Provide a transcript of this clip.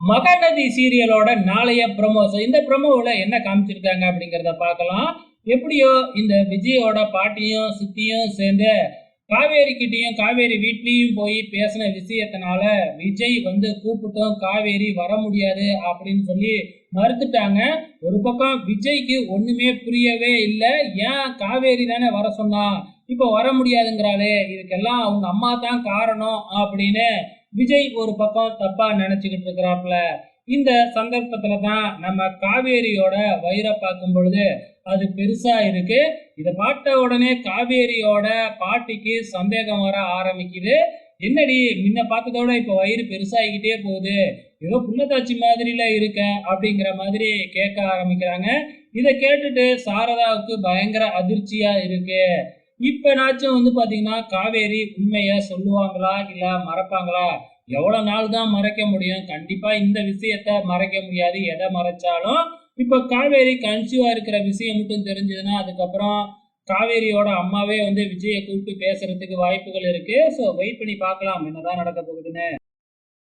மகாநதி சீரியலோட நாளைய ப்ரொமோஸ் இந்த ப்ரொமோவில் என்ன காமிச்சிருக்காங்க அப்படிங்கிறத பார்க்கலாம். எப்படியோ இந்த விஜயோட பாட்டியும் சித்தியும் சேர்ந்து காவேரிக்கிட்டேயும் காவேரி வீட்லேயும் போய் பேசின விஷயத்தினால விஜய் வந்து கூப்பிட்டோம் காவேரி வர முடியாது அப்படின்னு சொல்லி மறுத்துட்டாங்க. ஒரு பக்கம் விஜய்க்கு ஒன்றுமே புரியவே இல்லை. ஏன் காவேரி தானே வர சொன்னா? இப்போ வர முடியாதுங்கிறாளே. இதுக்கெல்லாம் அவங்க அம்மா தான் காரணம் அப்படின்னு விஜய் ஒரு பக்கம் தப்பா நினைச்சுக்கிட்டு இருக்கிறாப்ல இந்த சந்தர்ப்பத்துல தான் நம்ம காவேரியோட வயிறை பார்க்கும் பொழுது அது பெருசா இருக்கு. இதை பார்த்த உடனே காவேரியோட பாட்டிக்கு சந்தேகம் வர ஆரம்பிக்குது. என்னடி முன்ன பார்த்ததோட இப்ப வயிறு பெருசாகிக்கிட்டே போகுது. ஏதோ புள்ளத்தாச்சி மாதிரில இருக்க அப்படிங்கிற மாதிரி கேட்க ஆரம்பிக்கிறாங்க. இதை கேட்டுட்டு சாரதாவுக்கு பயங்கர அதிர்ச்சியா இருக்கு. இப்பனாச்சும் வந்து பாத்தீங்கன்னா காவேரி உண்மைய சொல்லுவாங்களா இல்ல மறப்பாங்களா? எவ்வளவு நாள் தான் மறைக்க முடியும்? கண்டிப்பா இந்த விஷயத்த மறைக்க முடியாது. எதை மறைச்சாலும் இப்ப காவேரி கன்சியூவா இருக்கிற விஷயம் மட்டும் தெரிஞ்சதுன்னா அதுக்கப்புறம் காவேரியோட அம்மாவே வந்து விஜயை கூப்பிட்டு பேசுறதுக்கு வாய்ப்புகள் இருக்கு. ஸோ வெயிட் பண்ணி பார்க்கலாம். என்னதான் நடக்க போகுதுன்னு.